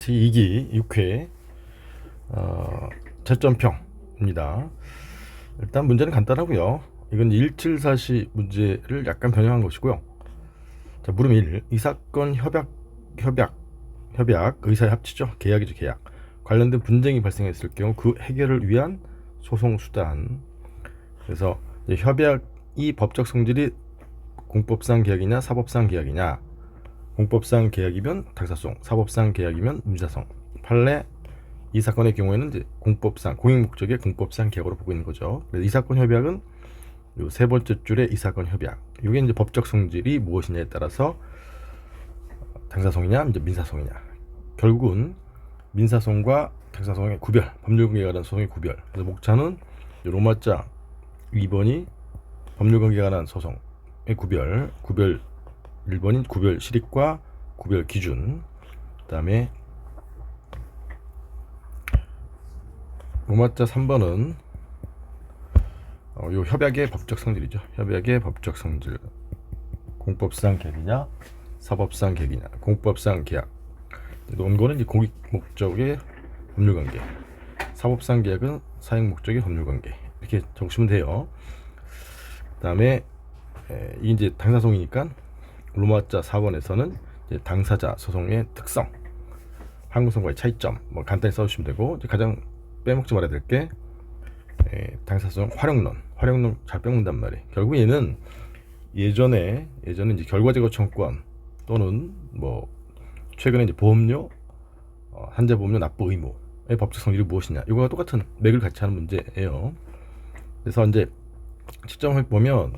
2기 6회 어, 채점평입니다. 일단 문제는 간단하고요. 이건 1744 문제를 약간 변형한 것이고요. 자, 물음 1. 이 사건 협약 협약 협약 의사의 합치죠. 계약이죠, 계약. 관련된 분쟁이 발생했을 경우 그 해결을 위한 소송 수단. 그래서 이제 협약이 법적 성질이 공법상 계약이냐 사법상 계약이냐 공법상 계약이면 당사성, 사법상 계약이면 민사성. 판례 이 사건의 경우에는 공법상 공익 목적의 공법상 계약으로 보고 있는 거죠. 그래서 이 사건 협약은 요 세 번째 줄에 이 사건 협약. 이게 이제 법적 성질이 무엇이냐에 따라서 당사성이냐 이제 민사성이냐. 결국은 민사성과 당사성의 구별, 법률관계에 관한 소송의 구별. 그래서 목차는 요 로마자 2번이 법률관계에 관한 소송의 구별, 구별 1번인 구별 실익과 구별 기준 그다음에 로마자 3번은 어, 요 협약의 법적 성질이죠. 협약의 법적 성질. 공법상 계약이냐, 사법상 계약이냐. 공법상 계약. 논거는 이제 공익 목적의 법률 관계. 사법상 계약은 사용 목적의 법률 관계. 이렇게 적으시면 돼요. 그다음에 에, 이게 이제 당사송이니까 로마자 4번에서는 당사자 소송의 특성, 항구성과의 차이점 뭐 간단히 써주시면 되고 가장 빼먹지 말아야 될 게 당사 소송 활용론, 활용론 잘 빼먹는단 말이에요. 결국 얘는 예전에 예전에 이제 결과제거 청구권 또는 뭐 최근에 이제 보험료, 어, 한자 보험료 납부 의무의 법적 성질이 무엇이냐 이거와 똑같은 맥을 같이 하는 문제예요. 그래서 이제 시점을 보면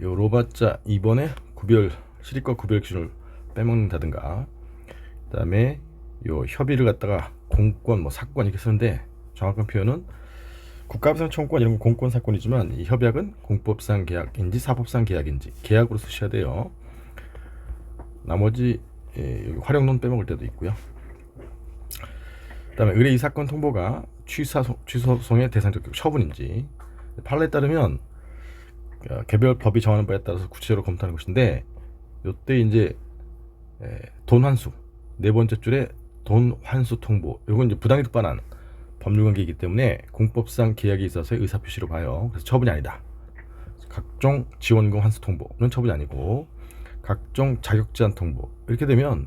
요 로바자 2번에 구별 실익과 구별 기준을 빼먹는다든가 그다음에 요 협의를 갖다가 공권 뭐 사건 이렇게 쓰는데 정확한 표현은 국가부상 청구권 이런 건 공권 사건이지만 이 협약은 공법상 계약인지 사법상 계약인지 계약으로 쓰셔야 돼요. 나머지 예, 여기 활용론 빼먹을 때도 있고요. 그다음에 의뢰 이 사건 통보가 취사 취소송의 대상적 처분인지 판례에 따르면 어, 개별 법이 정하는 바에 따라서 구체적으로 검토하는 것인데 요때 이제 에, 돈 환수 네 번째 줄에 돈 환수 통보 요건 이제 부당이 특반한 법률 관계이기 때문에 공법상 계약에 있어서의 의사 표시로 봐요. 그래서 처분이 아니다. 각종 지원금 환수 통보는 처분이 아니고 각종 자격 제한 통보 이렇게 되면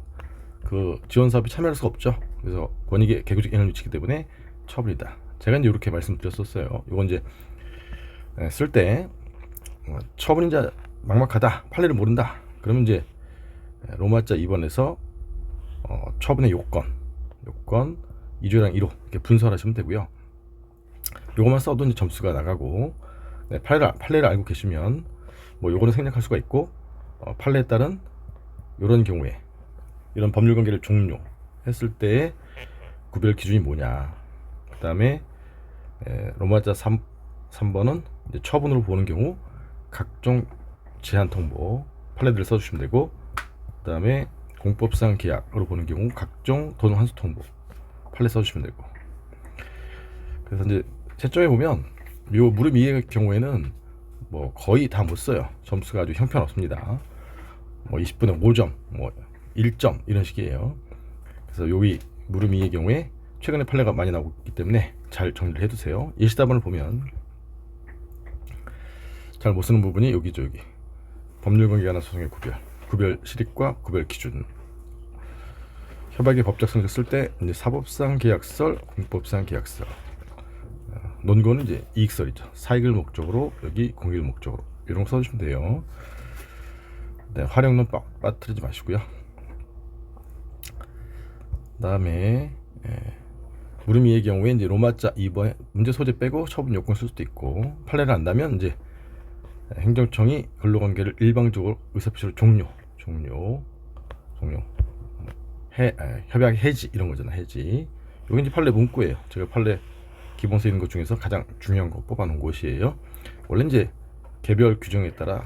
그 지원 사업에 참여할 수가 없죠. 그래서 권익의 개구적 영향을 미치기 때문에 처분이다. 제가 이제 이렇게 말씀드렸었어요. 이건 이제 쓸 때 처분인자 막막하다, 판례를 모른다. 그러면 이제 로마자 2번에서 어, 처분의 요건, 요건 2조랑 1호 이렇게 분석하시면 되고요. 요것만 써도 이제 점수가 나가고 네, 판례를, 판례를 알고 계시면 뭐 요거는 생략할 수가 있고 어, 판례에 따른 이런 경우에 이런 법률 관계를 종료했을 때의 구별 기준이 뭐냐. 그 다음에 로마자 3, 3번은 이제 처분으로 보는 경우 각종 제한 통보 판례들을 써주시면 되고 그 다음에 공법상 계약으로 보는 경우 각종 돈 환수 통보 판례 써주시면 되고. 그래서 이제 채점에 보면 요 무릎 이의 경우에는 뭐 거의 다 못 써요. 점수가 아주 형편없습니다. 뭐 20분에 5점 뭐 1점 이런 식이에요. 그래서 여기 무릎 이의 경우에 최근에 판례가 많이 나오고 있기 때문에 잘 정리를 해두세요. 예시답안을 보면 잘 못 쓰는 부분이 여기죠 여기 법률관계 관한 소송의 구별, 구별 실익과 구별 기준. 협약의 법적 성질 쓸때 이제 사법상 계약설, 공법상 계약설. 어, 논거는 이제 이익설이죠. 사익을 목적으로 여기 공익을 목적으로 이런 거 써주시면 돼요. 네, 활용론 빠, 빠뜨리지 마시고요. 그다음에 예, 무릎이의 경우에 이제 로마자 2번에 문제 소재 빼고 처분 요건 쓸 수도 있고 판례를 안다면 이제 행정청이 근로관계를 일방적으로 의사표시로 종료, 종료, 종료, 해, 아, 협약 해지 이런 거잖아 해지. 여기 이제 판례 문구예요. 제가 판례 기본 써 있는 것 중에서 가장 중요한 거 뽑아놓은 곳이에요. 원래 이제 개별 규정에 따라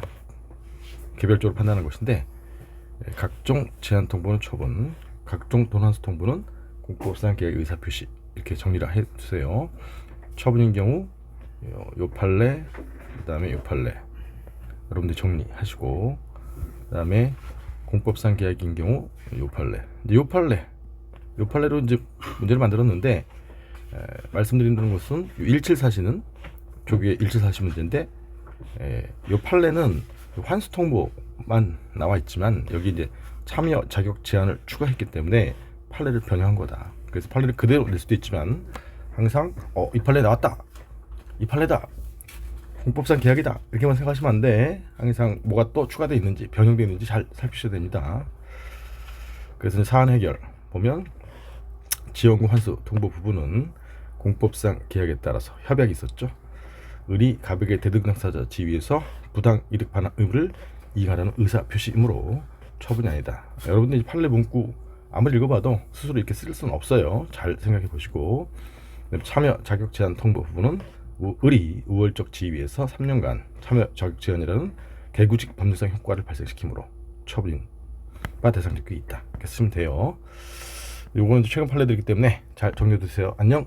개별적으로 판단하는 것인데 예, 각종 제한 통보는 처분, 각종 돈환수 통보는 공법상 계약 의사 표시 이렇게 정리를 해주세요. 처분인 경우 요, 요 판례, 그다음에 요 판례 여러분들 정리하시고 그 다음에 공법상 계약인 경우 요 판례 이제 요 판례 요 판례로 이제 문제를 만들었는데 에, 말씀드리는 것은 1744시는 조기의 1744시 문제인데 에, 요 판례는 환수 통보만 나와 있지만 여기 이제 참여 자격 제한을 추가했기 때문에 판례를 변형한 거다. 그래서 판례를 그대로 낼 수도 있지만 항상 어, 이 판례 나왔다. 이 판례다. 공법상 계약이다. 이렇게만 생각하시면 안 돼. 항상 뭐가 또 추가되어 있는지 변형되어 있는지 잘 살피셔야 됩니다. 그래서 사안 해결 보면 지원금 환수 통보 부분은 공법상 계약에 따라서 협약이 있었죠. 을이 가백의 대등당사자 지위에서 부당 이득 반환 의무를 이행하라는 의사 표시이므로 처분이 아니다. 여러분들 이 판례 문구 아무리 읽어봐도 스스로 이렇게 쓸 수는 없어요. 잘 생각해 보시고 참여 자격 제한 통보 부분은 우- 을이 우월적 지위에서 3년간 참여 자격 제한이라는 개구직 법률상 효과를 발생시키므로 처분인 바 대상 적격이 있다. 이렇게 쓰시면 돼요. 요거는 최근 판례들이기 때문에 잘 정리해 두세요. 안녕.